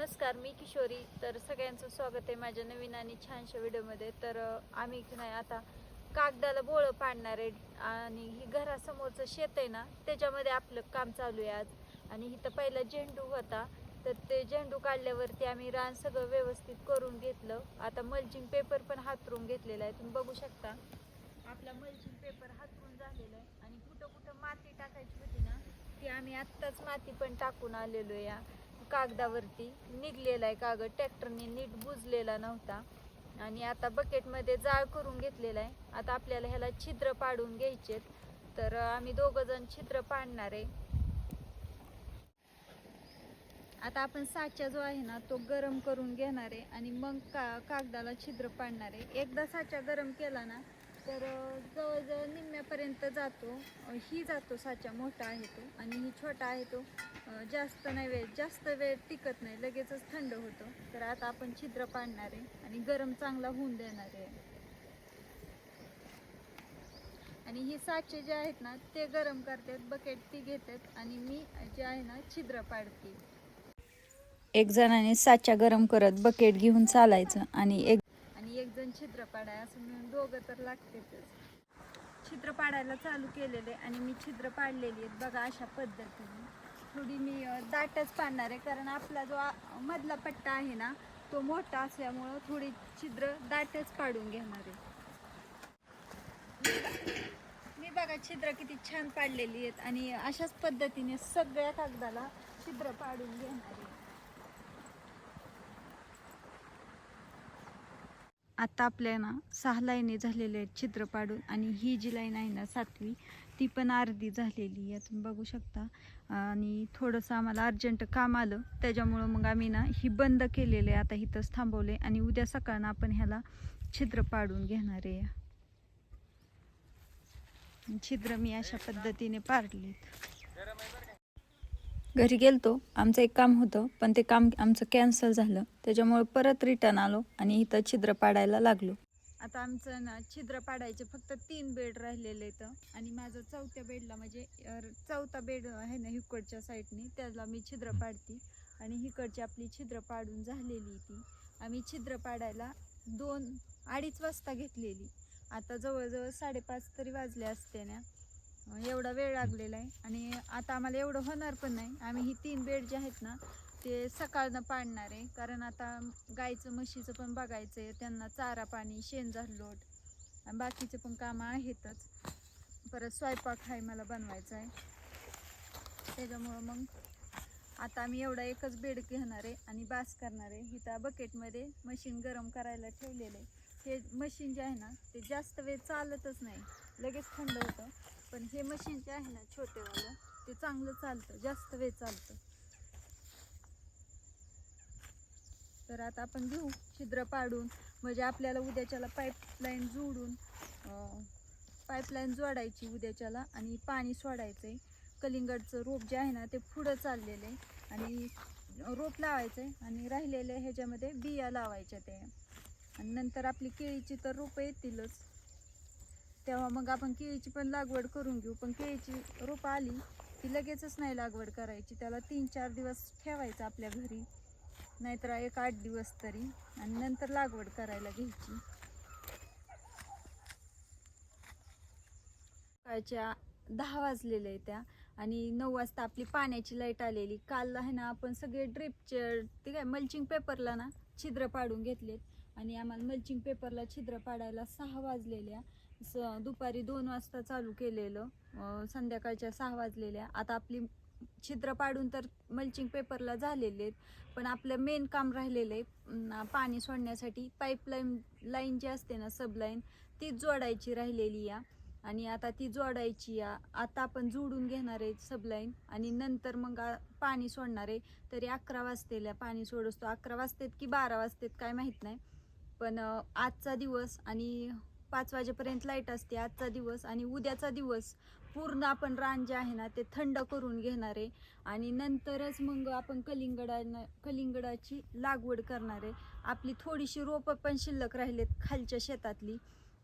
नमस्कार मी किशोरी. तर सगळ्यांचं स्वागत आहे माझ्या नवीन आणि छानशा व्हिडिओमध्ये. तर आम्ही की नाही आता कागदाला बोळं पाडणार आहे आणि ही घरासमोरचं शेत आहे ना त्याच्यामध्ये आपलं काम चालू आहे आज. आणि इथं पहिला झेंडू होता. तर ते झेंडू काढल्यावरती आम्ही रान सगळं व्यवस्थित करून घेतलं. आता मल्चिंग पेपर पण हातरून घेतलेला आहे. तुम्ही बघू शकता. आपला मल्चिंग पेपर हातरून झालेला आहे. आणि कुठं कुठं माती टाकायची होती ना ती आम्ही आत्ताच माती पण टाकून आलेलो आहे या. कागदावरती निघलेला आहे कागद. ट्रॅक्टरने नीट बुजलेला नव्हता. आणि आता बकेटमध्ये जाळ करून घेतलेला आहे. आता आपल्याला ह्याला छिद्र पाडून घ्यायचेत तर आम्ही दोघं जण छिद्र पाडणार आहे. आता आपण साचा जो आहे ना तो गरम करून घेणार आहे. आणि मग का कागदाला छिद्र पाडणार आहे. एकदा साचा गरम केला ना तर जवळजवळ निम्म्यापर्यंत जातो. ही जातो साचा मोठा आहे तो आणि ही छोटा आहे तो. जास्त नाही वेळ जास्त वेळ टिकत नाही. लगेचच थंड होतो. तर आता आपण छिद्र पाडणार आहे आणि गरम चांगला होऊन देणार आहे. आणि ही साचे जे आहेत ना ते गरम करतात बकेट ती घेतात आणि मी जे आहे ना छिद्र पाडते. एक जणाने साचा गरम करत बकेट घेऊन चालायचं आणि एक एक जण छिद्र पाडाय असं म्हणून दोघं तर लागतेच छिद्र पाडायला चालू केलेले आणि मी छिद्र पाडलेली आहेत बघा अशा पद्धतीने. थोडी मी दाटच पाडणार आहे कारण आपला जो मधला पट्टा आहे ना तो मोठा असल्यामुळं थोडी छिद्र दाटच पाडून घेणार आहे. मी बघा छिद्र किती छान पाडलेली आहेत आणि अशाच पद्धतीने सगळ्या कागदाला छिद्र पाडून घेणार आहे. आता आपल्या ना सहा लाईनी झालेल्या आहेत छिद्र पाडून आणि ही जी लाईन आहे ना सातवी ती पण अर्धी झालेली आहे. तुम्ही बघू शकता. आणि थोडंसं आम्हाला अर्जंट काम आलं. त्याच्यामुळं मग आम्ही ना ही बंद केलेलं आहे. आता इथंच थांबवले आणि उद्या सकाळनं आपण ह्याला छिद्र पाडून घेणार आहे. छिद्र मी अशा पद्धतीने पाडलीत. घरी गेलतो आमचं एक काम होतं पण ते काम आमचं कॅन्सल झालं. त्याच्यामुळे परत रिटर्न आलो आणि इथं छिद्र पाडायला लागलो. आता आमचं ना छिद्र पाडायचे फक्त तीन बेड राहिलेले इथं आणि माझं चौथ्या बेडला म्हणजे चौथा बेड आहे ना हिकडच्या साईडनी त्याला मी छिद्र पाडते. आणि हिकडची आपली छिद्र पाडून झालेली ती. आम्ही छिद्र पाडायला दोन अडीच वाजता घेतलेली. आता जवळजवळ साडेपाच तरी वाजले असते ना. एवढा वेळ लागलेला आहे. आणि आता आम्हाला एवढं होणार पण नाही. आम्ही ही तीन बेड जे आहेत ना ते सकाळनं पाडणार आहे. कारण आता गाईचं म्हशीचं पण बघायचं आहे त्यांना चारा पाणी शेण झाडलोट आणि बाकीचे पण कामं आहेतच. परत स्वयंपाक हाय मला बनवायचा आहे. त्याच्यामुळं मग आता आम्ही एवढा एकच बेड घेणार आहे आणि बास करणार आहे. इथं बकेटमध्ये मशीन गरम करायला ठेवलेलं आहे. हे मशीन जे आहे ना ते जास्त वेळ चालतच नाही. लगेच थंड होतं. पण हे मशीन जे आहे ना छोटेवालं ते चांगलं चालतं जास्त वेळ चालतं. तर आता आपण घेऊ छिद्र पाडून म्हणजे आपल्याला उद्याच्याला पाईपलाईन जोडून पाईपलाईन जोडायची उद्याच्याला आणि पाणी सोडायचं आहे कलिंगडचं रोप जे आहे ना ते पुढं चाललेलं आहे आणि रोप लावायचं आहे आणि राहिलेले ह्याच्यामध्ये बिया लावायच्या ते आणि नंतर आपली केळीची तर रोपं येतीलच. तेव्हा मग आपण केळीची पण लागवड करून घेऊ. पण केळीची रोपं आली की लगेचच नाही लागवड करायची. त्याला तीन चार दिवस ठेवायचं आपल्या घरी. नाहीतर एक आठ दिवस तरी. आणि नंतर लागवड करायला घ्यायची. सकाळच्या दहा वाजलेल्या आहे त्या. आणि नऊ वाजता आपली पाण्याची लाइट आलेली. काल आहे ना आपण सगळे ड्रिपचे ते काय मल्चिंग पेपरला ना छिद्र पाडून घेतलेत. आणि आम्हाला मल्चिंग पेपरला छिद्र पाडायला सहा वाजलेल्या. स दुपारी दोन वाजता चालू केलेलं संध्याकाळच्या सहा वाजलेल्या. आता आपली छिद्र पाडून तर मल्चिंग पेपरला झालेले आहेत पण आपलं मेन काम राहिलेलं आहे पाणी सोडण्यासाठी पाईपलाईन लाईन जी असते ना सबलाईन ती जोडायची राहिलेली या. आणि आता ती जोडायची या. आता आपण जोडून घेणार आहे सबलाईन आणि नंतर मग पाणी सोडणार आहे. तरी अकरा वाजतेला पाणी सोडसतो अकरा वाजतेत की बारा वाजतेत काय माहीत नाही. पण आजचा दिवस आणि पाच वाजेपर्यंत लाइट असते आजचा दिवस आणि उद्याचा दिवस पूर्ण आपण रान जे आहे ना ते थंड करून घेणार आहे. आणि नंतरच मग आपण कलिंगडानं कलिंगडाची लागवड करणार आहे. आपली थोडीशी रोपं पण शिल्लक राहिलेत खालच्या शेतातली.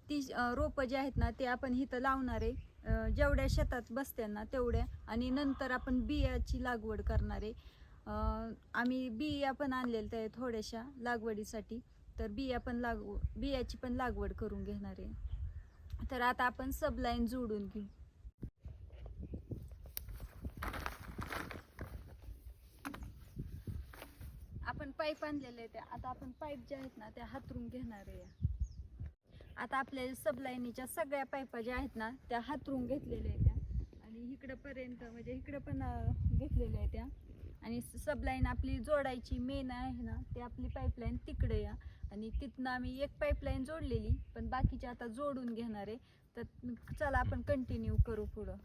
ती रोपं जी आहेत ना ते आपण इथं लावणार आहे. जेवढ्या शेतात बसत्यांना तेवढ्या. आणि नंतर आपण बियाची लागवड करणार आहे. आम्ही बिया पण आणलेल्या त्या थोड्याशा लागवडीसाठी. तर बिया पण लागव बियाची पण लागवड करून घेणार आहे. तर आता आपण सबलाईन जोडून घेऊ. आपण पाईप आणलेले आहेत आता आपण पाईप ज्या आहेत ना त्या हातरून घेणार आहे. आता आपल्या सबलाईनीच्या सगळ्या पाईपा ज्या आहेत ना त्या हातरून घेतलेल्या आहेत त्या. आणि इकडं पर्यंत म्हणजे इकडं पण घेतलेल्या आहेत त्या. आणि सबलाईन आपली जोडायची मेन आहे ना ती आपली पाईपलाईन तिकडे या. आणि तिथनं आम्ही एक पाईपलाईन जोडलेली पण बाकीच्या आता जोडून घेणार आहे. तर चला आपण कंटिन्यू करू पुढं.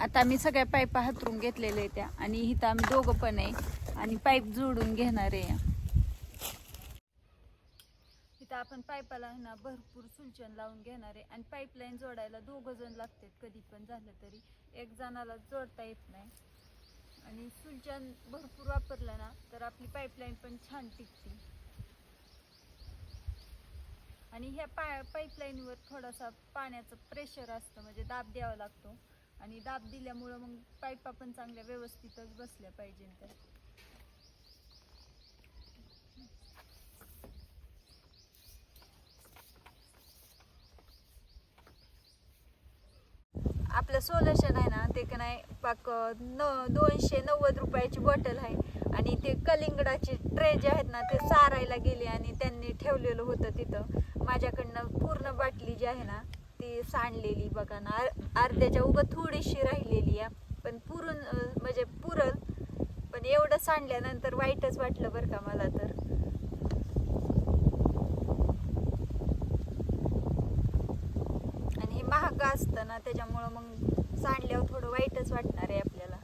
आता मी सगळ्या पाईपा हातरून घेतलेल्या आहेत त्या आणि इथं आम्ही दोघं पण आहे आणि पाईप जोडून घेणार आहे. इथं आपण पाईपाला ना भरपूर सुलचन लावून घेणार आहे आणि पाईपलाईन जोडायला दोघं जण लागतात कधी पण झालं तरी. एक जणाला जोडता येत नाही. आणि सुलचन भरपूर वापरलं ना तर आपली पाईपलाईन पण छान टिकते. आणि ह्या पा पाईपलाईनवर थोडासा पाण्याचं प्रेशर असतं म्हणजे दाब द्यावा लागतो. आणि दाब दिल्यामुळं मग पाईपा पण चांगल्या व्यवस्थितच बसल्या पाहिजे त्या. आपलं सोल्युशन आहे ना ते का नाही पाक न दोनशे नव्वद रुपयाची बॉटल आहे. आणि ते कलिंगडाचे ट्रे जे आहेत ना ते सारायला गेले आणि त्यांनी ठेवलेलं होतं तिथं. माझ्याकडनं पूर्ण बाटली जी आहे ना ती सांडलेली बघा ना. अर्ध्याच्या उगं थोडीशी राहिलेली आहे पण पुरून म्हणजे पुरल पण एवढं सांडल्यानंतर वाईटच वाटलं बरं का मला तर. आणि हे महाग असतं ना त्याच्यामुळं मग सांडल्यावर थोडं वाईटच वाटणार आहे आपल्याला.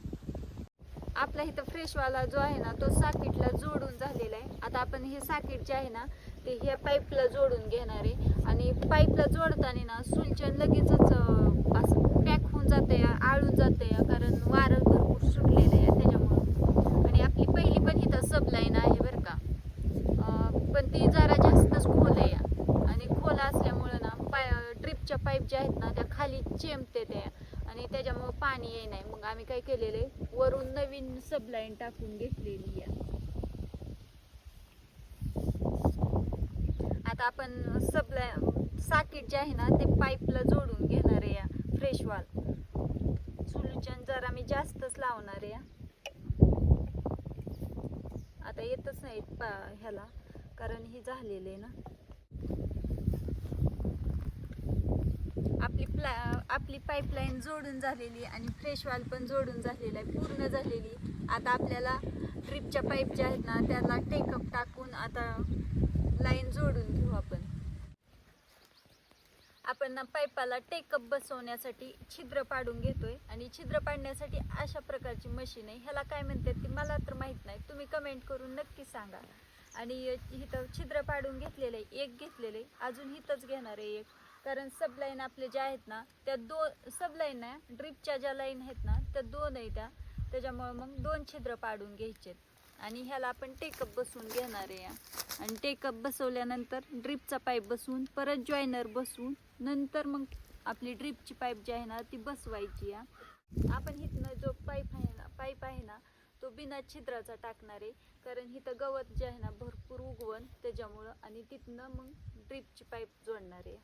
आपला इथं फ्रेशवाला जो आहे ना तो साकीटला जोडून झालेला आहे. आता आपण हे साकीट जे आहे ना ते ह्या पाईपला जोडून घेणार आहे. आणि पाईपला जोडताना ना सुलचन लगेचच असं पॅक होऊन जाते आळून जाते कारण वारं भरपूर सुटलेलं आहे त्याच्यामुळं. आणि आपली पहिली पण इथं सबलाईन आहे बरं का. पण ती जरा जास्तच खोल आहे. आणि खोल असल्यामुळं ना पाय ड्रिपच्या पाईप ज्या आहेत ना त्या खाली चेमते त्या. आणि त्याच्यामुळं पाणी येई नाही मग आम्ही काय केलेलं आहे? वरून नवीन सबलाईन टाकून घेतलेली आहे. आता आपण सप्लाय साकीट जे आहे ना ते पाईपला जोडून घेणार आहे या फ्रेश वाल सोल्युशन जरा मी जास्तच लावणार आहे आता येतच नाही पा ह्याला कारण हे झालेलं आहे ना. आपली प्ला आपली पाईपलाईन जोडून झालेली आणि फ्रेश वाल पण जोडून झालेली आहे पूर्ण झालेली आता आपल्याला ड्रिपच्या पाईप ज्या आहेत ना त्याला टेकअप टाकून आता लाईन जोडून घेऊ आपण. आपण ना पाईपाला टेकअप बसवण्यासाठी छिद्र पाडून घेतोय आणि छिद्र पाडण्यासाठी अशा प्रकारची मशीन आहे. ह्याला काय म्हणतात ती मला तर माहीत नाही. तुम्ही कमेंट करून नक्की सांगा. आणि इथं छिद्र पाडून घेतलेलं आहे एक घेतलेलं आहे. अजून इथंच घेणार आहे एक. कारण सब लाईन आपले ज्या आहेत ना त्या दोन सबलाईन आहे ड्रिपच्या ज्या लाईन आहेत ना त्या दोन आहे त्या. त्याच्यामुळे मग दोन छिद्र पाडून घ्यायचे आणि ह्याला आपण टेकअप बसवून घेणार आहे या. आणि टेकअप बसवल्यानंतर ड्रिपचा पाईप बसवून परत जॉईनर बसवून नंतर मग आपली ड्रिपची पाईप जी आहे ना ती बसवायची या. आपण हिथनं जो पाईप आहे ना पाईप आहे ना तो बिना छिद्राचा टाकणार आहे. कारण इथं गवत जे आहे ना भरपूर उगवण त्याच्यामुळं आणि तिथनं मग ड्रिपची पाईप जोडणार आहे.